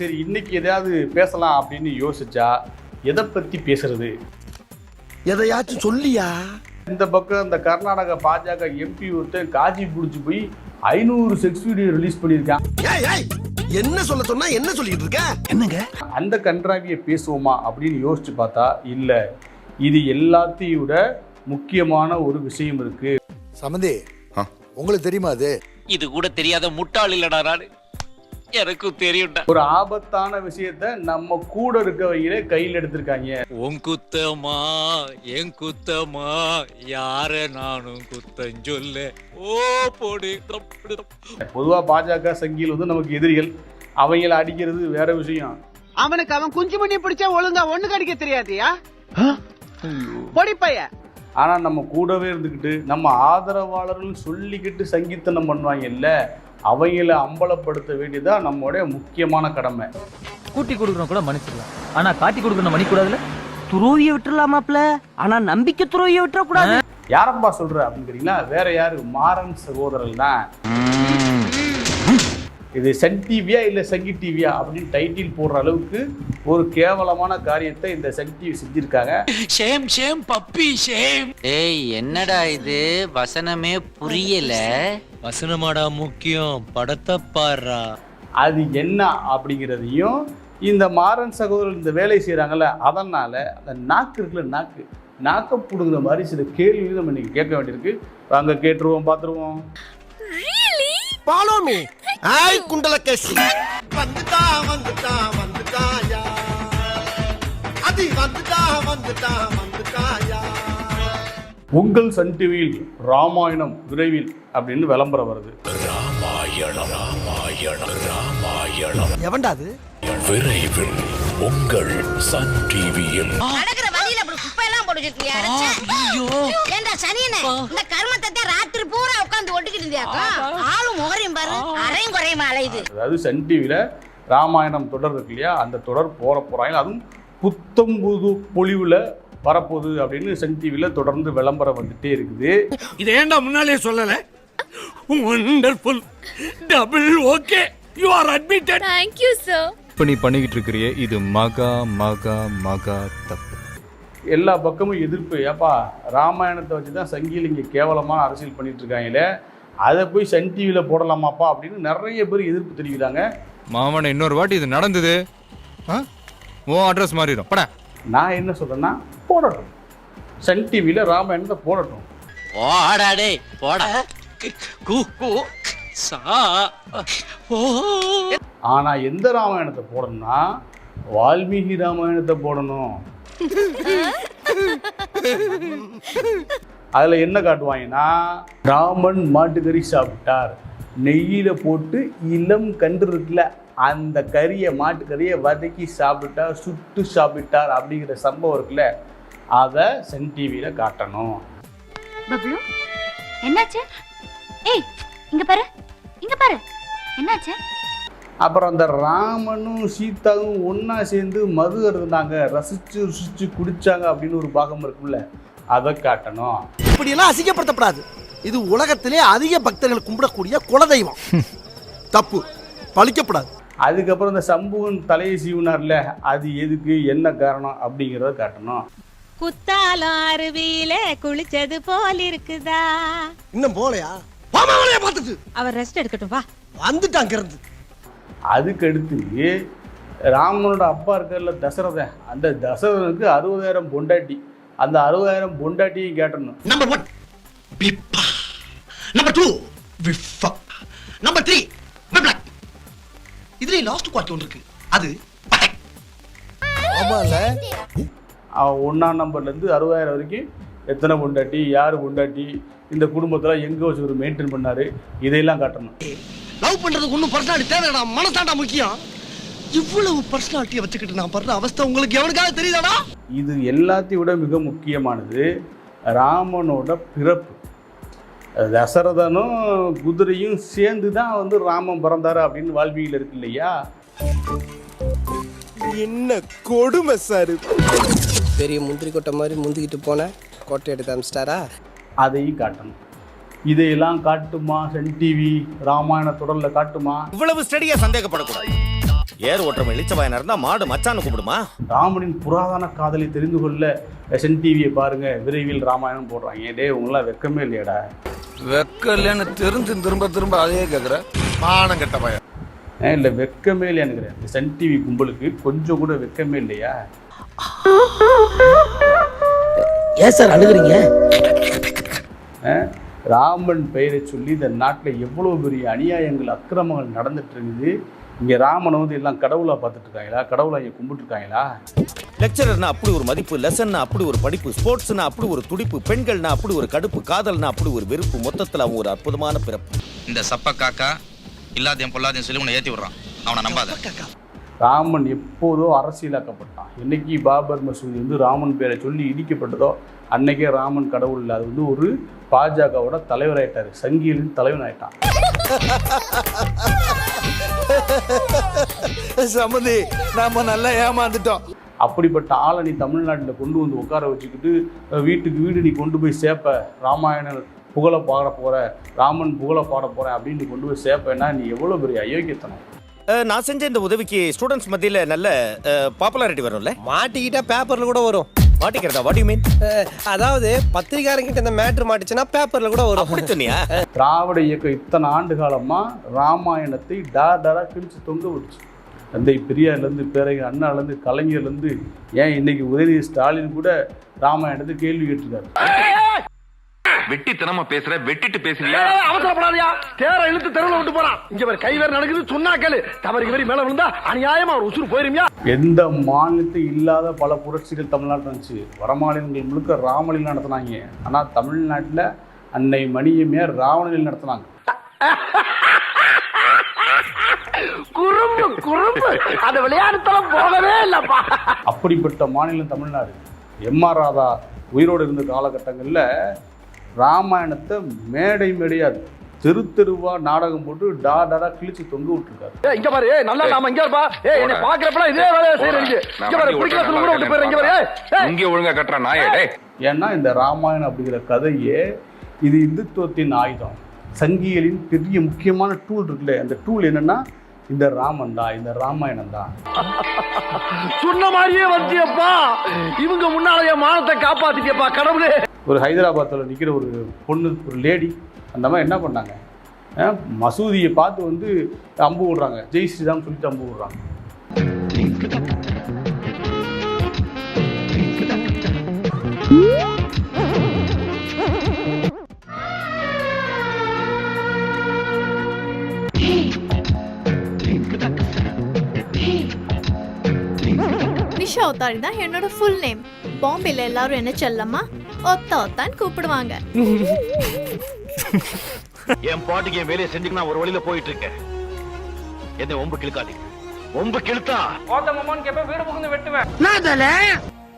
சரி இன்னைக்கு எதையாவது பேசலாம் அப்படின்னு யோசிச்சா எதை பத்தி பேசுறது? எதையாச்சும் சொல்லியா? இந்த பக்கம் இந்த கர்நாடக பாஜக எம்பி ஒருத்தன் காஜி பிடிச்சி போய் ஐநூறு செக்ஸ் வீடியோ ரிலீஸ் பண்ணியிருக்கான். என்ன சொல்ல சொன்னா என்ன சொல்லிட்டு இருக்க? என்னங்க? அந்த கன்றாவியை பேசுவோமா அப்படின்னு யோசிச்சு பார்த்தா இல்லை. இது எல்லாத்தையும் விட முக்கியமான ஒரு விஷயம் இருக்கு. சமந்தி உங்களுக்கு தெரியுமா அது? இது கூட தெரியாத முட்டாள் இல்லடா நானு. எனக்கும் தெரியும்டா. ஒரு ஆபத்தான விஷயத்த நம்ம கூட இருக்கவங்களே கையில் எடுத்திருக்காங்க. உன் குத்தமா என் குத்தமா யார நானும் குத்தம் சொல்ல. ஓ போடு. பொதுவாக பாஜக சங்கியில் வந்து நமக்கு எதிரிகள். அவங்கள அடிக்கிறது வேற விஷயம். அவனுக்கு அவன் குஞ்சு மணி பிடிச்சா ஒழுங்கா ஒண்ணு கடிக்க தெரியாதியா? பொடி பைய. ஆனா நம்ம கூடவே இருந்துக்கிட்டு நம்ம ஆதரவாளர்கள் சொல்லிக்கிட்டு சங்கீத்தனம் பண்ணுவாங்கல்ல அவங்கள அம்பலப்படுத்த வேண்டியதா நம்மளுடைய முக்கியமான கடமை. கூட்டி கொடுக்கணும் கூட மன்னிச்சிடலாம் ஆனா காட்டி கொடுக்கணும் மன்னிக்கூடாதுல துரோவிய விட்டுலாமாப்ல ஆனா நம்பிக்கை துரோவிய விட்டுற கூடாது யாரப்பா சொல்ற அப்படின்னு கேட்டீங்கன்னா வேற யாரு? மாறன் சகோதரர் தான். இது சன் டிவியா இல்ல சங்கி டிவியா அப்படின்னு டைட்டில் போடுற அளவுக்கு ஒரு கேவலமான காரியத்தை இந்த சன் டிவி செஞ்சிருக்காங்க. ஷேம் ஷேம் பப்பி ஷேம் ஏய் என்னடா இது? வசனமே புரியல. வசனமாடா முக்கியம் படத்தை பாடுறா. அது என்ன அப்படிங்கிறதையும் இந்த மாறன் சகோதரர் இந்த வேலை செய்கிறாங்கல்ல அதனால அந்த நாக்கு இருக்குல்ல நாக்கு. நாக்க பிடுங்குற மாதிரி சில கேள்வி நம்ம இன்னைக்கு கேட்க வேண்டியிருக்கு. வாங்க கேட்டுருவோம் பார்த்துருவோம் ஃபாலோ மீ ஐ குண்டல கேசி வந்துட்டா வந்துட்டா வந்துட்டாயா? அது வந்துட்டா வந்துட்டா உங்கள் சன் டிவியில் ராமாயணம் விரைவில் அப்படின்னு விளம்பரம் வருது. எவன்டா அது விரைவில் உங்கள் சன் டிவியில் நடக்கிற வழியில அப்படி குப்பை எல்லாம் போட்டு வச்சிருக்கியா ஏண்டா சனியனே இந்த கர்மத்தை ராத்திரி பூரா உட்கார்ந்து ஒட்டிக்கிட்டு இருந்தியாக்கா? ஆளும் முகரையும் பாரு. அரையும் குறையும் அலையுது அதாவது சன் டிவியில் ராமாயணம் தொடர் இருக்கு இல்லையா? அந்த தொடர் போற போகிறாங்க அதுவும் புத்தம் புது பொலிவில் வரப்போகுது அப்படின்னு சன் டிவியில் தொடர்ந்து விளம்பரம் வந்துட்டே இருக்குது. இதை ஏன்டா முன்னாலே சொல்லல? Wonderful double okay you are admitted thank you sir இப்போ நீ பண்ணிக்கிட்டு இருக்கிறியே இது மகா மகா மகா தப்பு. எல்லா பக்கமும் எதிர்ப்பு. ஏப்பா ராமாயணத்தை வச்சு தான் சங்கியில் இங்கே கேவலமான அரசியல் பண்ணிட்டு இருக்காங்களே அதை போய் சன் டிவியில் போடலாமாப்பா அப்படின்னு நிறைய பேர் எதிர்ப்பு தெரிவிக்கிறாங்க. மாமன் இன்னொரு வாட்டி இது நடந்தது. ஆ? உன் அட்ரஸ் மாறிடும். பட. நான் என்ன சொல்கிறேன்னா போடட்டும். சன் டிவியில் ராமாயணத்தை போடட்டும். போடா டேய் போடா. ஆனால் எந்த ராமாயணத்தை போடணும்னா வால்மீகி ராமாயணத்தை போடணும். அதில் என்ன காட்டுவாங்கன்னா ராமன் மாட்டுக்கறி சாப்பிட்டார். நெய்யில் போட்டு இளம் கன்று இருக்குல்ல அந்த கறியை மாட்டுக்கறியை வதக்கி சாப்பிட்டார் சுட்டு சாப்பிட்டார் அப்படிங்கிற சம்பவம் இருக்குல்ல அதை சன் டிவியில் காட்டணும். பப்ளு என்னாச்சு? ஏய் இங்க பாரு இங்க பாரு என்னாச்சு? அப்புறம் அந்த ராமனும் சீதாவும் ஒன்றா சேர்ந்து மது இருந்தாங்க. ரசித்து ருசித்து குடித்தாங்க அப்படின்னு ஒரு பாகம் இருக்குல்ல அதை காட்டணும். இப்படி எல்லாம் அசிங்கப்படுத்தப்படாது. இது உலகத்திலே அதிக பக்தர்கள் கும்பிடக்கூடிய குலதெய்வம். தப்பு. பழிக்கப்படாது. அதுக்கப்புறம் இந்த சம்புவன் தலையை சீவுனார்ல அது எதுக்கு என்ன காரணம் அப்படிங்கிறத காட்டணும். குத்தாலம் அருவியில குளிச்சது போல் இருக்குதா? இன்னும் போலையா? பாமாவளையா பார்த்துட்டு. அவர் ரெஸ்ட் எடுக்கட்டும் வா. வந்துட்டாங்க இருந்து அதுக்கு அடுத்து ராமனோட அப்பா இருக்கார்ல தசரதன் அந்த தசரதனுக்கு அறுபதாயிரம் பொண்டாட்டி. அந்த அறுபதாயிரம் பொண்டாட்டியும் கேட்டணும். நம்பர் ஒன் பிப்பா நம்பர் டூ விஃபா. இதுல லாஸ்ட் குவார்ட்டி ஒன்று இருக்கு. அது. ஆமால அவன் ஒன்றாம் நம்பர்லேருந்து அறுபதாயிரம் வரைக்கும் எத்தனை பொண்டாட்டி யார் பொண்டாட்டி இந்த குடும்பத்தில் எங்கே வச்சு ஒரு மெயின்டைன் பண்ணார் இதையெல்லாம் காட்டணும். லவ் பண்றதுக்கு ஒன்றும் பர்சனாலிட்டி தேவைடா மனசாண்டா முக்கியம். இவ்வளவு பர்சனாலிட்டியை வச்சுக்கிட்டு நான் படுற அவஸ்தை உங்களுக்கு எவனுக்காக தெரியுதாடா? இது எல்லாத்தையும் விட மிக முக்கியமானது ராமனோட பிறப்பு. தசரதனும் குதிரையும் சேர்ந்து தான் வந்து ராமன் பிறந்தாரு அப்படின்னு வால்மீகியில் இருக்கு இல்லையா? என்ன கொடுமை சார் பெரிய முந்திரி கொட்டை மாதிரி முந்திக்கிட்டு போன கோட்டை எடுத்து அமிச்சிட்டாரா அதையும் காட்டணும். இதையெல்லாம் காட்டுமா சன் டிவி ராமாயண தொடரில் காட்டுமா? இவ்வளவு ஸ்டடியா சந்தேகப்படக்கூடாது. ஏர் ஓட்டுறவன் இளிச்சவாயனா இருந்தா மாடு மச்சான்னு கூப்பிடுமா? ராமனின் புராதன காதலை தெரிந்து கொள்ள சன் டிவியை பாருங்க விரைவில் ராமாயணம் போடுறாங்க. டேய் உங்களாம் வெக்கமே இல்லையாடா. வெக்கலன்னு தெரிஞ்சு திரும்ப திரும்ப அதையே கேக்குற. மானம் கெட்ட பையன். ஏன் இல்லை வெக்கமே இல்லையானுங்கிறேன் இந்த சன் டிவி கும்பலுக்கு கொஞ்சம் கூட வெக்கமே இல்லையா? ஏன் சார் அழுகுறீங்க? ராமன் பெயரை சொல்லி இந்த நாட்டில் எவ்வளோ பெரிய அநியாயங்கள் அக்கிரமங்கள் நடந்துட்டு இருக்குது. இங்கே ராமனை வந்து எல்லாம் கடவுளாக பார்த்துட்டு இருக்காங்களா? கடவுளை இங்கே கும்பிட்டு இருக்காங்களா? லெக்சரர்னா அப்படி ஒரு மதிப்பு லெசன்னா அப்படி ஒரு படிப்பு ஸ்போர்ட்ஸ்னா அப்படி ஒரு துடிப்பு பெண்கள்னா அப்படி ஒரு கடுப்பு காதல்னா அப்படி ஒரு வெறுப்பு மொத்தத்துல அவன் ஒரு அற்புதமான பிறப்பு. இந்த சப்ப காக்கா இல்லாதையும் பொல்லாதையும் சொல்லி உன்னை ஏத்தி விடுறான். அவனை நம்பாத. ராமன் எப்போதோ அரசியலாக்கப்பட்டான். என்னைக்கு பாபர் மசூதி வந்து ராமன் பேரை சொல்லி இடிக்கப்பட்டதோ அன்னைக்கே ராமன் கடவுள் இல்லை அது வந்து ஒரு பாஜகவோட தலைவராயிட்டார். சங்கிகளின் தலைவன் ஆயிட்டான். சம்மந்தி நாம நல்லா ஏமாந்துட்டோம். அப்படிப்பட்ட ஆளை நீ தமிழ்நாட்டில் கொண்டு வந்து உட்கார வச்சுக்கிட்டு வீட்டுக்கு வீடு நீ கொண்டு போய் சேர்ப்ப. ராமாயணன் புகழ பாட போற ராமன் புகழ பாட போறேன் அப்படின்னு நீ கொண்டு போய் சேர்ப்பேன்னா நீ எவ்வளோ பெரிய அயோக்கியத்தனம்? நான் செஞ்ச இந்த உதவிக்கு ஸ்டூடெண்ட்ஸ் மத்தியில நல்ல பாப்புலாரிட்டி வரும்ல? மாட்டிக்கிட்டா பேப்பர்ல கூட வரும். மாட்டிக்கிறதா? வாட் யூ மீன் அதாவது பத்திரிகாரங்கிட்ட இந்த மேட்ரு மாட்டுச்சுன்னா பேப்பர்ல கூட அப்படி சொன்னியா? திராவிட இயக்கம் இத்தனை ஆண்டு காலமா ராமாயணத்தை டார் டாரா கிழிச்சு தொங்க விடுச்சு தந்தை பெரியார்லேருந்து பிறகு அண்ணாலேருந்து கலைஞர்லேருந்து ஏன் இன்னைக்கு உதயநிதி ஸ்டாலின் கூட ராமாயணத்தை கேள்வி கேட்டிருக்காரு? வெட்டித்தனமா பேசுற வெட்டிட்டு பேசுறியா? அவசரப்படாதயா. தேர இழுத்து தெருவில் விட்டு போறான். இங்க வேற கை வேற நடக்குது சொன்னா கேளு. தவறு வரி மேல விழுந்தா அநியாயமா ஒரு உசுறு போயிருமியா? எந்த மாநிலத்தில் இல்லாத பல புரட்சிகள் தமிழ்நாட்டில் இருந்துச்சு. வட மாநிலங்கள் முழுக்க ராமலில் நடத்தினாங்க. ஆனால் தமிழ்நாட்டில் அன்னை மணியம்மையார் ராவணலில் நடத்தினாங்க. குறும்பு குறும்பு. அந்த விளையாட்டுத்தலம் போகவே இல்லப்பா. அப்படிப்பட்ட மாநிலம் தமிழ்நாடு. எம்ஆர் ராதா உயிரோடு இருந்த காலகட்டங்களில் ராமாயணத்தை மேடை மேடையாது தெரு தெருவா நாடகம் போட்டு டா டாடா கிழிச்சு தொங்க விட்டுருக்காரு. இங்க பாரு நல்லா நாம இங்க இருப்பா. என்ன பாக்குறப்பலாம் இதே வேலையை செய்யறீங்க இங்க பாரு பிடிக்கல சொல்ல கூட விட்டு போயிரு இங்க பாரு. இங்க ஒழுங்கா கட்டுற நாயே டேய். ஏன்னா இந்த ராமாயணம் அப்படிங்கிற கதையே இது இந்துத்துவத்தின் ஆயுதம். சங்கிகளின் பெரிய முக்கியமான டூல் இருக்குல்ல அந்த டூல் என்னன்னா இந்த ராமன் தான் இந்த ராமாயணம் தான். சொன்ன மாதிரியே வந்தியப்பா இவங்க முன்னால என் மானத்தை காப்பாத்திட்டியப்பா கடவுளே. ஒரு ஹைதராபாத்தில் நிற்கிற ஒரு பொண்ணு ஒரு லேடி அந்த மாதிரி என்ன பண்ணாங்க? மசூதியை பார்த்து வந்து அம்பு விடுறாங்க. ஜெய் ஸ்ரீராம் சொல்லிட்டு அம்பு விடுறாங்க. நிஷா ஒத்தாரி தான் என்னோட ஃபுல் நேம் பாம்பேல எல்லாரும் என்ன செல்லம்மா ஒத்த ஒத்தான்னு கூப்பிடுவாங்க. என் பாட்டுக்கு என் வேலையை செஞ்சுக்கு நான் ஒரு வழியில போயிட்டு இருக்கேன் என்ன ஒம்பு கிழக்காதீங்க. ஒம்பு கிழத்தா?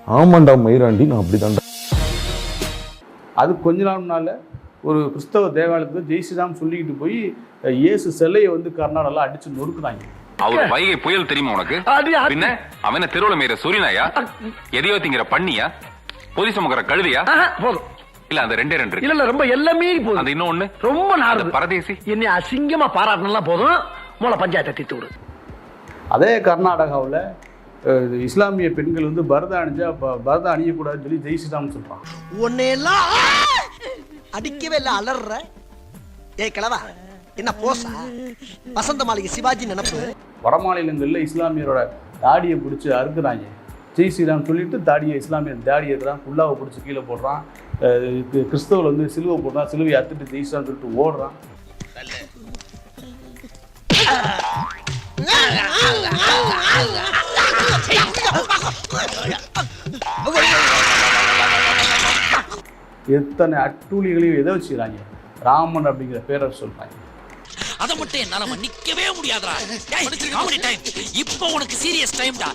ஆமாண்டா மயிராண்டி நான் அப்படிதான்டா. அது கொஞ்ச நாள் முன்னால ஒரு கிறிஸ்தவ தேவாலயத்தில் ஜெய் ஸ்ரீராம் சொல்லிக்கிட்டு போய் இயேசு சிலையை வந்து கர்நாடகாவில் அடிச்சு நொறுக்குறாங்க அவர் வைகை புயல் தெரியுமா உனக்கு. பின்ன அவன தெருவுல மேய்ற சூரியனாயா? எதையோ திங்கிற பண்ணியா? பொதி சுமக்கிற கழுதியா? ஆஹா, போதும். இல்ல அந்த ரெண்டே ரெண்டு இல்ல ரொம்ப எல்லாமே போதும் அந்த இன்னொன்னு ரொம்ப நாடு பரதேசி? என்னை அசிங்கமா பாராட்டினா போதும். மூல பஞ்சாயத்தை தீர்த்து விடு. அதே கர்நாடகாவில் இஸ்லாமிய பெண்கள் வந்து பரதம் அணிஞ்சா ப- பரதம் அணியக்கூடாதுன்னு சொல்லி ஜெய் ஸ்ரீராம் சொல்கிறான் உன்னையெல்லாம் அடிக்கவே இல்ல அலற ஏய் கிழவா என்ன போசா? வசந்த மாளிகை சிவாஜி நினப்பு? வடமாநிலங்களில் இஸ்லாமியரோட தாடியை பிடிச்சி அறுக்குறாங்க. ஜெய் ஸ்ரீராம் சொல்லிட்டு தாடியை இஸ்லாமியர் தாடி இருக்கிறான் குல்லாவை பிடிச்சி கீழே போடுறான். அஹ் கிறிஸ்தவர் வந்து சிலுவை போடுறான் சிலுவை அத்துட்டு ஜெய் ஸ்ரீராம் சொல்லிட்டு ஓடுறான். எத்தனை அட்டூழிகளையும் எதை வச்சுக்கிறாங்க? ராமன் அப்படிங்கிற பேரை சொல்கிறாங்க அத மட்டும் என்னால மன்னிக்கவே முடியாதுடா. காமெடி டைம் இப்போ உனக்கு சீரியஸ் டைம்டா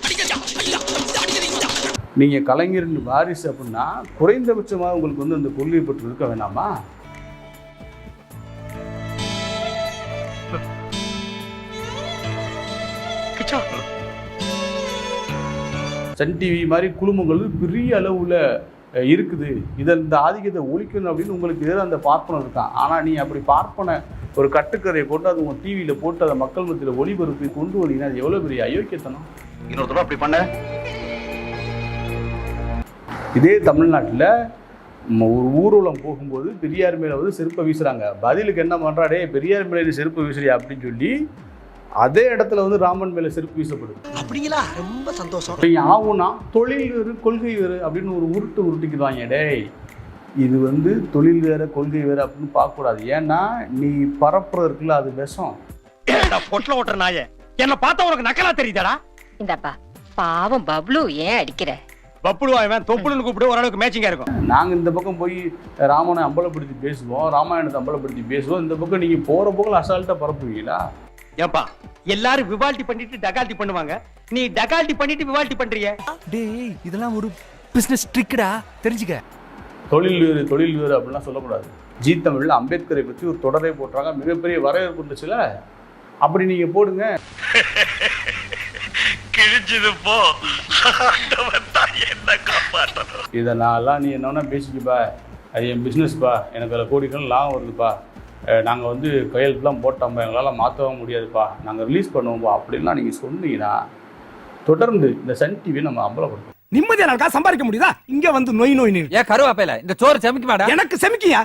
நீங்கள் கலைஞரின் வாரிசு அப்படின்னா குறைந்தபட்சமாக உங்களுக்கு வந்து அந்த கொள்கை பற்றி இருக்க வேணாமா? சன் டிவி மாதிரி குழுமங்கள் பெரிய அளவுல இருக்குது. இதை இந்த ஆதிக்கத்தை ஒழிக்கணும் அப்படின்னு உங்களுக்கு எதிராக அந்த பார்ப்பனம் இருக்கான் ஆனால் நீ அப்படி பார்ப்பன ஒரு கட்டுக்கரையை போட்டு அது உங்கள் டிவியில் போட்டு அதை மக்கள் மத்தியில் ஒளிபரப்பி கொண்டு வந்தீங்கன்னா அது எவ்வளோ பெரிய அயோக்கியத்தனம்? இன்னொரு தடவை அப்படி பண்ண. இதே தமிழ்நாட்டில் ஒரு ஊர்வலம் போகும்போது பெரியார் மேலே வந்து செருப்பை வீசுறாங்க. பதிலுக்கு என்ன பண்ணுறாடே பெரியார் மேலே செருப்பு வீசுறியா? அப்படின்னு சொல்லி அதே இடத்துல வந்து ராமன் மேலே செருப்பு வீசப்படுது. அப்படிங்களா? ரொம்ப சந்தோஷம். இப்போ இங்க ஆகும்னா தொழில் வேறு கொள்கை வேறு அப்படின்னு ஒரு உருட்டு உருட்டிக்குவாங்க டேய். இது வந்து தொழில் வேறு கொள்கை வேறு அப்படின்னு பார்க்கக்கூடாது. ஏன்னா நீ பரப்புறது இருக்குல்ல அது விஷம். பொட்டில் ஓட்டுற நாய? என்ன பார்த்தா உனக்கு நக்கலா தெரியுதாடா? இந்தப்பா பாவம் பப்ளு ஏன் அடிக்கிற? பப்புடுவா இவன்? தொப்புளுன்னு கூப்பிட்டு ஓரளவுக்கு மேட்சிங்கா இருக்கும். நாங்கள் இந்த பக்கம் போய் ராமனை அம்பலப்படுத்தி பேசுவோம் ராமாயணத்தை அம்பலப்படுத்தி பேசுவோம். இந்த பக்கம் நீங்கள் போகிற போக்கில் அசால்ட்டாக பரப்புவீங்களா? ஏப்பா எல்லாரும் விவால்டி பண்ணிட்டு டகால்டி பண்ணுவாங்க. நீ டகால்டி பண்ணிட்டு விவால்டி பண்றிய? டேய் இதெல்லாம் ஒரு பிசினஸ் ட்ரிக்கடா தெரிஞ்சுக்க. தொழில் வேறு தொழில் வேறு அப்படிலாம் சொல்லக்கூடாது. ஜி தமிழில் அம்பேத்கரை பற்றி ஒரு தொடரே போட்டாங்க மிகப்பெரிய வரவேற்பு இருந்துச்சுல? அப்படி நீங்கள் போடுங்க. கிழிஞ்சது போ. என்ன காப்பாற்றணும். இதை நான்லாம் நீ என்னன்னா பேசிக்கப்பா. அது என் பிஸ்னஸ்ப்பா எனக்கு அதில் கோடிக்கணக்கில் லாபம் வருதுப்பா. நாங்கள் வந்து கையெழுத்துலாம் போட்டோம்ப்பா எங்களால் மாற்றவும் முடியாதுப்பா. நாங்கள் ரிலீஸ் பண்ணுவோம்ப்பா அப்படின்லாம் நீங்கள் சொன்னீங்கன்னா தொடர்ந்து இந்த சன் டிவியை நம்ம அம்பலப்படுத்தும் நிம்மதியா இருக்கா சம்பாதிக்க முடியுதா? இங்க வந்து நோய் நோய் ஏன் கருவாப்பையில இந்த சோறு சமைக்க மாட்டா எனக்கு செமிக்கியா?